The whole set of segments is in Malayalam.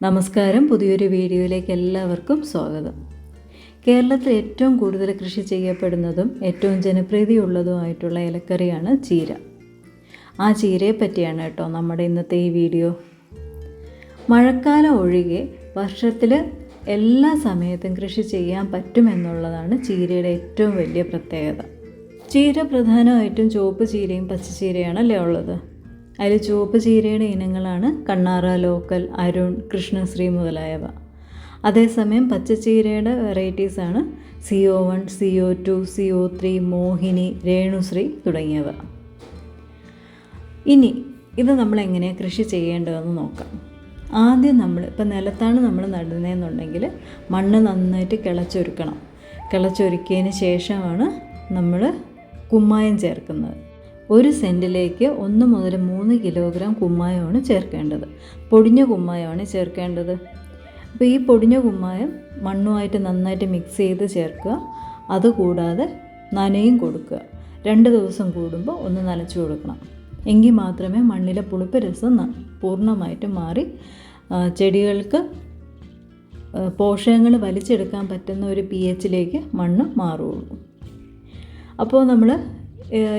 നമസ്കാരം. പുതിയൊരു വീഡിയോയിലേക്ക് എല്ലാവർക്കും സ്വാഗതം. കേരളത്തിൽ ഏറ്റവും കൂടുതൽ കൃഷി ചെയ്യപ്പെടുന്നതും ഏറ്റവും ജനപ്രീതിയുള്ളതുമായിട്ടുള്ള ഇലക്കറിയാണ് ചീര. ആ ചീരയെ പറ്റിയാണ് കേട്ടോ നമ്മുടെ ഇന്നത്തെ ഈ വീഡിയോ. മഴക്കാലം ഒഴികെ വർഷത്തിൽ എല്ലാ സമയത്തും കൃഷി ചെയ്യാൻ പറ്റുമെന്നുള്ളതാണ് ചീരയുടെ ഏറ്റവും വലിയ പ്രത്യേകത. ചീര പ്രധാനമായിട്ടും ചുവപ്പ് ചീരയും പച്ചച്ചീരയാണല്ലേ ഉള്ളത്? അതിൽ ചുവപ്പ് ചീരയുടെ ഇനങ്ങളാണ് കണ്ണാറ ലോക്കൽ അരുൺ കൃഷ്ണശ്രീ മുതലായവ. അതേസമയം പച്ചച്ചീരയുടെ വെറൈറ്റീസാണ് C O one C O two C O three Mohini Renusree തുടങ്ങിയവ. ഇനി ഇത് നമ്മൾ എങ്ങനെയാണ് കൃഷി ചെയ്യേണ്ടതെന്ന് നോക്കാം. ആദ്യം നമ്മൾ ഇപ്പം നിലത്താണ് നമ്മൾ നടുന്നതെന്നുണ്ടെങ്കിൽ മണ്ണ് നന്നായിട്ട് കിളച്ചൊരുക്കണം. കിളച്ചൊരുക്കിയതിന് ശേഷമാണ് നമ്മൾ കുമ്മായം ചേർക്കുന്നത്. ഒരു സെന്റിലേക്ക് ഒന്ന് മുതൽ മൂന്ന് കിലോഗ്രാം കുമ്മായമാണ് ചേർക്കേണ്ടത്. പൊടിഞ്ഞ കുമ്മായമാണ് ചേർക്കേണ്ടത്. അപ്പോൾ ഈ പൊടിഞ്ഞ കുമ്മായം മണ്ണുമായിട്ട് നന്നായിട്ട് മിക്സ് ചെയ്ത് ചേർക്കുക. അതുകൂടാതെ നനയും കൊടുക്കുക. രണ്ട് ദിവസം കൂടുമ്പോൾ ഒന്ന് നനച്ചു കൊടുക്കണം. എങ്കിൽ മാത്രമേ മണ്ണിലെ പുളിപ്പ് രസം പൂർണമായിട്ടും മാറി ചെടികൾക്ക് പോഷകങ്ങൾ വലിച്ചെടുക്കാൻ പറ്റുന്ന ഒരു പി എച്ചിലേക്ക് മണ്ണ് മാറുകയുള്ളൂ. അപ്പോൾ നമ്മൾ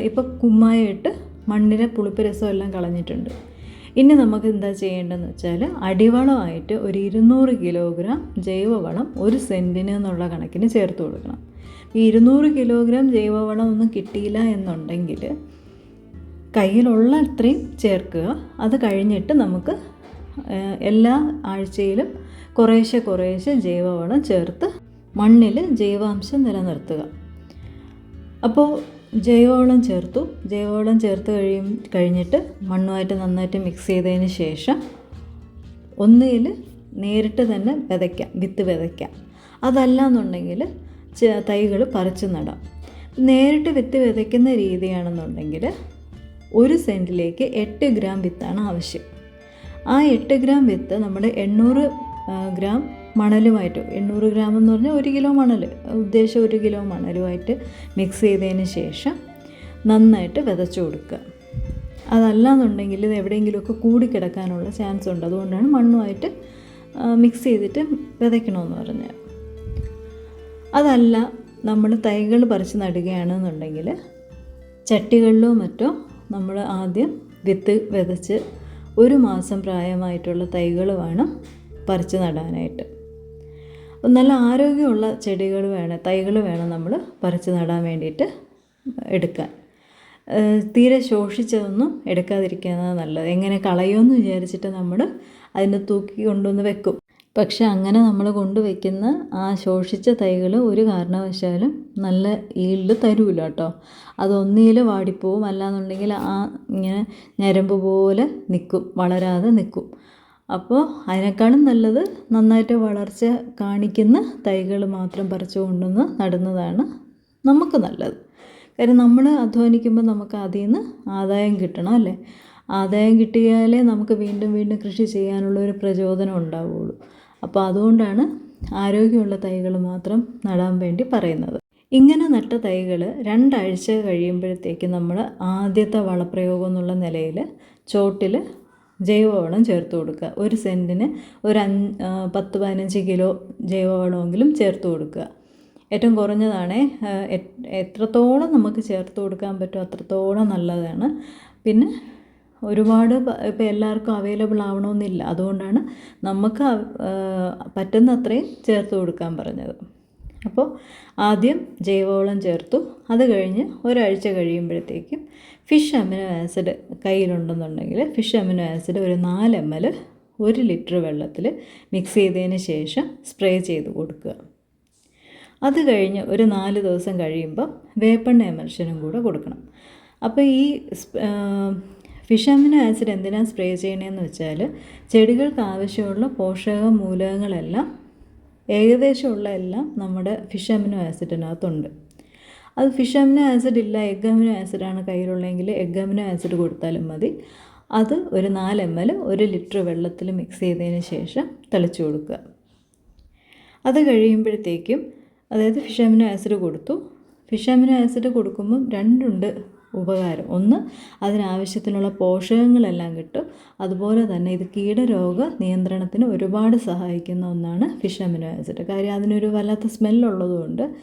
ഇപ്പോൾ കുമ്മായിട്ട് മണ്ണിലെ പുളിപ്പ് എല്ലാം കളഞ്ഞിട്ടുണ്ട്. ഇനി നമുക്ക് എന്താ ചെയ്യേണ്ടതെന്ന് വെച്ചാൽ അടിവളമായിട്ട് ഒരു ഇരുന്നൂറ് കിലോഗ്രാം ജൈവവളം ഒരു സെന്റിന് എന്നുള്ള കണക്കിന് ചേർത്ത് കൊടുക്കണം. ഈ ഇരുന്നൂറ് കിലോഗ്രാം ജൈവവളം ഒന്നും കിട്ടിയില്ല എന്നുണ്ടെങ്കിൽ കയ്യിലുള്ള അത്രയും ചേർക്കുക. അത് കഴിഞ്ഞിട്ട് നമുക്ക് എല്ലാ ആഴ്ചയിലും കുറേശ്ശെ കുറേശ്ശെ ജൈവവളം ചേർത്ത് മണ്ണിൽ ജൈവാംശം നിലനിർത്തുക. അപ്പോൾ ജൈവവളം ചേർത്തു. ജൈവവളം ചേർത്ത് കഴിയും കഴിഞ്ഞിട്ട് മണ്ണുമായിട്ട് നന്നായിട്ട് മിക്സ് ചെയ്തതിന് ശേഷം ഒന്നുകിൽ നേരിട്ട് തന്നെ വിതയ്ക്കാം വിത്ത് വിതയ്ക്കാം. അതല്ല എന്നുണ്ടെങ്കിൽ തൈകൾ പറിച്ചു നടാം. നേരിട്ട് വിത്ത് വിതയ്ക്കുന്ന രീതിയാണെന്നുണ്ടെങ്കിൽ ഒരു സെന്റിലേക്ക് എട്ട് ഗ്രാം വിത്താണ് ആവശ്യം. ആ എട്ട് ഗ്രാം വിത്ത് നമ്മുടെ എണ്ണൂറ് ഗ്രാം മണലുമായിട്ട് എണ്ണൂറ് ഗ്രാം എന്ന് പറഞ്ഞാൽ ഒരു കിലോ മണൽ. ഉദ്ദേശം ഒരു കിലോ മണലുമായിട്ട് മിക്സ് ചെയ്തതിന് ശേഷം നന്നായിട്ട് വിതച്ചു കൊടുക്കുക. അതല്ല എന്നുണ്ടെങ്കിൽ ഇത് എവിടെയെങ്കിലുമൊക്കെ കൂടിക്കിടക്കാനുള്ള ചാൻസ് ഉണ്ട്. അതുകൊണ്ടാണ് മണ്ണുമായിട്ട് മിക്സ് ചെയ്തിട്ട് വിതയ്ക്കണമെന്ന് പറഞ്ഞത്. അതല്ല നമ്മൾ തൈകൾ പറിച്ച് നടുകയാണെന്നുണ്ടെങ്കിൽ ചട്ടികളിലോ മറ്റോ നമ്മൾ ആദ്യം വിത്ത് വിതച്ച് ഒരു മാസം പ്രായമായിട്ടുള്ള തൈകൾ വേണം പറിച്ച് നടാനായിട്ട്. നല്ല ആരോഗ്യമുള്ള ചെടികൾ വേണം തൈകൾ വേണം നമ്മൾ പറിച്ച് നടാൻ വേണ്ടിയിട്ട് എടുക്കാൻ. തീരെ ശോഷിച്ചതൊന്നും എടുക്കാതിരിക്കുന്നത് നല്ലത്. എങ്ങനെ കളയുമെന്ന് വിചാരിച്ചിട്ട് നമ്മൾ അതിനെ തൂക്കി കൊണ്ടുവന്ന് വെക്കും. പക്ഷെ അങ്ങനെ നമ്മൾ കൊണ്ടുവയ്ക്കുന്ന ആ ശോഷിച്ച തൈകൾ ഒരു കാരണവശാലും നല്ല ഈൽഡ് തരൂല കേട്ടോ. അതൊന്നിയിൽ വാടിപ്പോവും. അല്ലാന്നുണ്ടെങ്കിൽ ആ ഇങ്ങനെ ഞരമ്പ് പോലെ നിൽക്കും വളരാതെ നിൽക്കും. അപ്പോൾ അതിനേക്കാളും നല്ലത് നന്നായിട്ട് വളർച്ച കാണിക്കുന്ന തൈകൾ മാത്രം പറിച്ചു കൊണ്ടുവന്ന് നടുന്നതാണ് നമുക്ക് നല്ലത്. കാര്യം നമ്മൾ അധ്വാനിക്കുമ്പോൾ നമുക്ക് അതിൽ നിന്ന് ആദായം കിട്ടണം അല്ലേ? ആദായം കിട്ടിയാലേ നമുക്ക് വീണ്ടും വീണ്ടും കൃഷി ചെയ്യാനുള്ള ഒരു പ്രചോദനം ഉണ്ടാവുകയുള്ളൂ അപ്പോൾ അതുകൊണ്ടാണ് ആരോഗ്യമുള്ള തൈകൾ മാത്രം നടാൻ വേണ്ടി പറയുന്നത്. ഇങ്ങനെ നട്ട തൈകൾ രണ്ടാഴ്ച കഴിയുമ്പോഴത്തേക്ക് നമ്മൾ ആദ്യത്തെ വളപ്രയോഗം എന്നുള്ള നിലയിൽ ചോട്ടിൽ ജൈവവളം ചേർത്ത് കൊടുക്കുക. ഒരു സെന്റിന് ഒരു അഞ്ച് പത്ത് പതിനഞ്ച് കിലോ ജൈവവളമെങ്കിലും ചേർത്ത് കൊടുക്കുക. ഏറ്റവും കുറഞ്ഞതാണ് എത്രത്തോളം നമുക്ക് ചേർത്ത് കൊടുക്കാൻ പറ്റുമോ അത്രത്തോളം നല്ലതാണ്. പിന്നെ ഒരുപാട് ഇപ്പോൾ എല്ലാവർക്കും അവൈലബിൾ ആവണമെന്നില്ല. അതുകൊണ്ടാണ് നമുക്ക് പറ്റുന്ന അത്രയും ചേർത്ത് കൊടുക്കാൻ പറഞ്ഞത്. അപ്പോൾ ആദ്യം ജൈവവളം ചേർത്തു. അത് കഴിഞ്ഞ് ഒരാഴ്ച കഴിയുമ്പോഴത്തേക്കും ഫിഷ് അമിനോ ആസിഡ് കയ്യിലുണ്ടെന്നുണ്ടെങ്കിൽ ഫിഷ് അമിനോ ആസിഡ് ഒരു നാല് എം എൽ ഒരു ലിറ്റർ വെള്ളത്തിൽ മിക്സ് ചെയ്തതിന് ശേഷം സ്പ്രേ ചെയ്ത് കൊടുക്കുക. അത് കഴിഞ്ഞ് ഒരു നാല് ദിവസം കഴിയുമ്പോൾ വേപ്പെണ്ണ എമർഷനും കൂടെ കൊടുക്കണം. അപ്പോൾ ഈ ഫിഷ് അമിനോ ആസിഡ് എന്തിനാണ് സ്പ്രേ ചെയ്യണമെന്ന് വെച്ചാൽ ചെടികൾക്ക് ആവശ്യമുള്ള പോഷക മൂലകങ്ങളെല്ലാം ഏകദേശമുള്ള എല്ലാം നമ്മുടെ ഫിഷ് അമിനോ ആസിഡിനകത്തുണ്ട്. അത് ഫിഷ് അമിനോ ആസിഡ് ഇല്ല എഗ് അമിനോ ആസിഡാണ് കയ്യിലുള്ളതെങ്കിൽ എഗ് അമിനോ ആസിഡ് കൊടുത്താലും മതി. അത് ഒരു നാല് എം എൽ ഒരു ലിറ്റർ വെള്ളത്തിൽ മിക്സ് ചെയ്തതിന് ശേഷം തളിച്ചു കൊടുക്കുക. അത് കഴിയുമ്പോഴത്തേക്കും അതായത് ഫിഷ് അമിനോ ആസിഡ് കൊടുത്തു. ഫിഷ് അമിനോ ആസിഡ് കൊടുക്കുമ്പം രണ്ടുണ്ട് ഉപകാരം. ഒന്ന് അതിനാവശ്യത്തിനുള്ള പോഷകങ്ങളെല്ലാം കിട്ടും. അതുപോലെ തന്നെ ഇത് കീടരോഗ നിയന്ത്രണത്തിന് ഒരുപാട് സഹായിക്കുന്ന ഒന്നാണ് ഫിഷ് അമിനോ ആസിഡ് കാര്യം അതിനൊരു വല്ലാത്ത സ്മെല്ലുള്ളതുകൊണ്ട്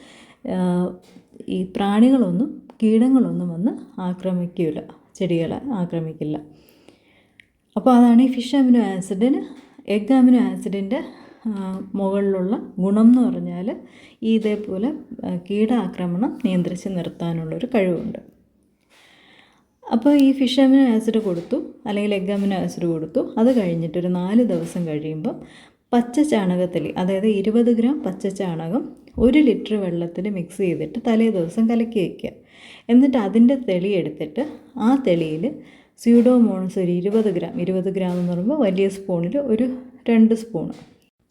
ഈ പ്രാണികളൊന്നും കീടങ്ങളൊന്നും വന്ന് ആക്രമിക്കില്ല ചെടികളെ ആക്രമിക്കില്ല. അപ്പോൾ അതാണ് ഈ ഫിഷ് അമിനോ ആസിഡിന് എഗ് അമിനോ ആസിഡിന്റെ മുകളിലുള്ള ഗുണം എന്ന് പറഞ്ഞാൽ ഈ ഇതേപോലെ കീടാക്രമണം നിയന്ത്രിച്ച് നിർത്താനുള്ളൊരു കഴിവുണ്ട്. അപ്പോൾ ഈ ഫിഷ് അമിനോ ആസിഡ് കൊടുത്തു അല്ലെങ്കിൽ എഗ് അമിനോ ആസിഡ് കൊടുത്തു. അത് കഴിഞ്ഞിട്ട് ഒരു നാല് ദിവസം കഴിയുമ്പോൾ പച്ച ചാണകത്തിൽ അതായത് ഇരുപത് ഗ്രാം പച്ച ചാണകം ഒരു ലിറ്റർ വെള്ളത്തിൽ മിക്സ് ചെയ്തിട്ട് തലേ ദിവസം കലക്കി വയ്ക്കുക എന്നിട്ട് അതിന്റെ തെളി എടുത്തിട്ട് ആ തെളിയിൽ സ്യൂഡോമോണസ് ഒരു ഇരുപത് ഗ്രാം ഇരുപത് ഗ്രാം എന്ന് പറയുമ്പോൾ വലിയ സ്പൂണിൽ ഒരു രണ്ട് സ്പൂൺ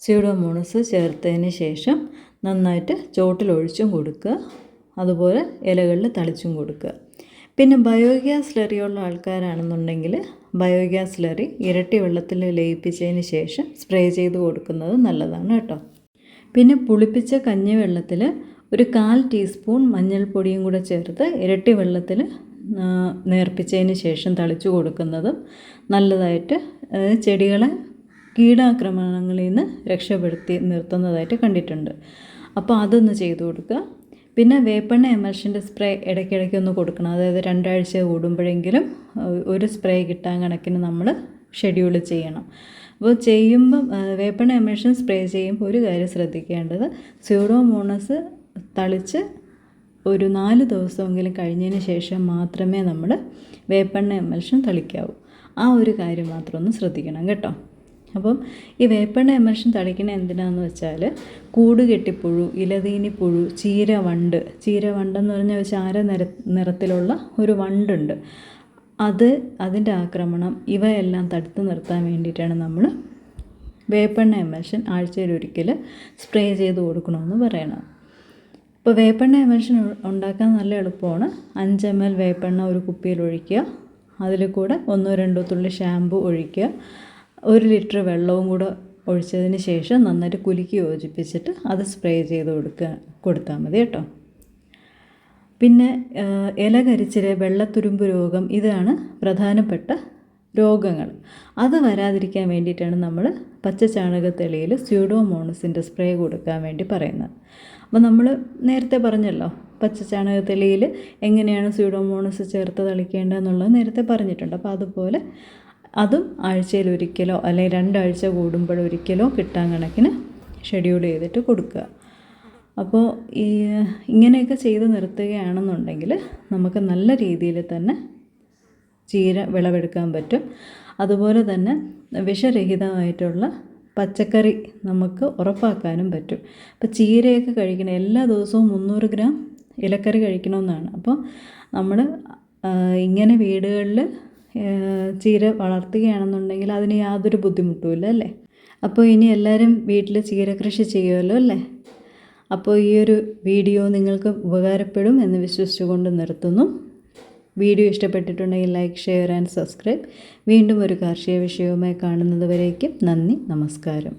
സ്യൂഡോമോണസ് ചേർത്തതിന് ശേഷം നന്നായിട്ട് ചോട്ടിലൊഴിച്ചും കൊടുക്കുക. അതുപോലെ ഇലകളിൽ തളിച്ചും കൊടുക്കുക. പിന്നെ ബയോഗ്യാസ് ലറിയുള്ള ആൾക്കാരാണെന്നുണ്ടെങ്കിൽ ബയോഗ്യാസ് ലറി ഇരട്ടി വെള്ളത്തിൽ ലയിപ്പിച്ചതിന് ശേഷം സ്പ്രേ ചെയ്ത് കൊടുക്കുന്നത് നല്ലതാണ് കേട്ടോ. പിന്നെ പുളിപ്പിച്ച കഞ്ഞിവെള്ളത്തിൽ ഒരു കാൽ ടീസ്പൂൺ മഞ്ഞൾപ്പൊടിയും കൂടെ ചേർത്ത് ഇരട്ടി വെള്ളത്തിൽ നേർപ്പിച്ചതിന് ശേഷം തളിച്ചു കൊടുക്കുന്നതും നല്ലതായിട്ട് ചെടികളെ കീടാക്രമണങ്ങളിൽ നിന്ന് രക്ഷപ്പെടുത്തി നിർത്തുന്നതായിട്ട് കണ്ടിട്ടുണ്ട്. അപ്പോൾ അതൊന്ന് ചെയ്തു കൊടുക്കുക. പിന്നെ വേപ്പെണ്ണ എമൽഷന്റെ സ്പ്രേ ഇടയ്ക്കിടയ്ക്ക് ഒന്ന് കൊടുക്കണം. അതായത് രണ്ടാഴ്ച കൂടുമ്പോഴെങ്കിലും ഒരു സ്പ്രേ കിട്ടാൻ കണക്കിന് നമ്മൾ ഷെഡ്യൂൾ ചെയ്യണം. അപ്പോൾ ചെയ്യുമ്പം വേപ്പണ എമൽഷൻ സ്പ്രേ ചെയ്യുമ്പോൾ ഒരു കാര്യം ശ്രദ്ധിക്കേണ്ടത് സ്യൂഡോമോണസ് തളിച്ച് ഒരു നാല് ദിവസമെങ്കിലും കഴിഞ്ഞതിന് ശേഷം മാത്രമേ നമ്മൾ വേപ്പെണ്ണ എമൽഷൻ തളിക്കാവൂ. ആ ഒരു കാര്യം മാത്രം ഒന്ന് ശ്രദ്ധിക്കണം കേട്ടോ. അപ്പം ഈ വേപ്പെണ്ണ എമർഷൻ തളിക്കണ എന്തിനാന്ന് വെച്ചാൽ കൂട് കെട്ടിപ്പുഴു ഇലതീനിപ്പുഴു ചീരവണ്ട്. ചീരവണ്ടെന്ന് പറഞ്ഞാൽ ചാര നിര നിറത്തിലുള്ള ഒരു വണ്ടുണ്ട്. അത് അതിന്റെ ആക്രമണം ഇവയെല്ലാം തടുത്തു നിർത്താൻ വേണ്ടിയിട്ടാണ് നമ്മൾ വേപ്പെണ്ണ എമൽഷൻ ആഴ്ചയിലൊരിക്കൽ സ്പ്രേ ചെയ്ത് കൊടുക്കണമെന്ന് പറയണം. ഇപ്പോൾ വേപ്പെണ്ണ എമർഷൻ ഉണ്ടാക്കാൻ നല്ല എളുപ്പമാണ്. അഞ്ച് എം എൽ വേപ്പെണ്ണ ഒരു കുപ്പിയിൽ ഒഴിക്കുക. അതിൽ കൂടെ ഒന്നോ രണ്ടോ തുള്ളി ഷാമ്പു ഒഴിക്കുക. ഒരു ലിറ്റർ വെള്ളവും കൂടെ ഒഴിച്ചതിന് ശേഷം നന്നായിട്ട് കുലുക്കി യോജിപ്പിച്ചിട്ട് അത് സ്പ്രേ ചെയ്ത് കൊടുക്കുക കൊടുത്താൽ മതി കേട്ടോ. പിന്നെ ഇല കരിച്ചിൽ വെള്ളത്തുരുമ്പ് രോഗം ഇതാണ് പ്രധാനപ്പെട്ട രോഗങ്ങൾ. അത് വരാതിരിക്കാൻ വേണ്ടിയിട്ടാണ് നമ്മൾ പച്ച ചാണകത്തെളിയിൽ സ്യൂഡോമോണസിന്റെ സ്പ്രേ കൊടുക്കാൻ വേണ്ടി പറയുന്നത്. അപ്പോൾ നമ്മൾ നേരത്തെ പറഞ്ഞല്ലോ പച്ച ചാണകത്തെളിയിൽ എങ്ങനെയാണ് സ്യൂഡോമോണസ് ചേർത്ത് തളിക്കേണ്ടതെന്നുള്ളത് നേരത്തെ പറഞ്ഞിട്ടുണ്ട്. അപ്പോൾ അതുപോലെ അതും ആഴ്ചയിൽ ഒരിക്കലോ അല്ലെങ്കിൽ രണ്ടാഴ്ച കൂടുമ്പോഴൊരിക്കലോ കിട്ടാൻ കണക്കിന് ഷെഡ്യൂൾ ചെയ്തിട്ട് കൊടുക്കുക. അപ്പോൾ ഈ ഇങ്ങനെയൊക്കെ ചെയ്ത് നിർത്തുകയാണെന്നുണ്ടെങ്കിൽ നമുക്ക് നല്ല രീതിയിൽ തന്നെ ചീര വിളവെടുക്കാൻ പറ്റും. അതുപോലെ തന്നെ വിഷരഹിതമായിട്ടുള്ള പച്ചക്കറി നമുക്ക് ഉറപ്പാക്കാനും പറ്റും. അപ്പോൾ ചീരയൊക്കെ കഴിക്കണം എല്ലാ ദിവസവും മുന്നൂറ് ഗ്രാം ഇലക്കറി കഴിക്കണമെന്നാണ്. അപ്പോൾ നമ്മൾ ഇങ്ങനെ വീടുകളിൽ ചീര വളർത്തുകയാണെന്നുണ്ടെങ്കിൽ അതിന് യാതൊരു ബുദ്ധിമുട്ടുമില്ല അല്ലേ? അപ്പോൾ ഇനി എല്ലാവരും വീട്ടിൽ ചീര കൃഷി ചെയ്യുമല്ലോ അല്ലേ? അപ്പോൾ ഈ ഒരു വീഡിയോ നിങ്ങൾക്ക് ഉപകാരപ്പെടും എന്ന് വിശ്വസിച്ചുകൊണ്ട് നിർത്തുന്നു. വീഡിയോ ഇഷ്ടപ്പെട്ടിട്ടുണ്ടെങ്കിൽ ലൈക്ക് ഷെയർ ആൻഡ് സബ്സ്ക്രൈബ്. വീണ്ടും ഒരു കാർഷിക വിഷയവുമായി കാണുന്നത് വരേക്കും നന്ദി നമസ്കാരം.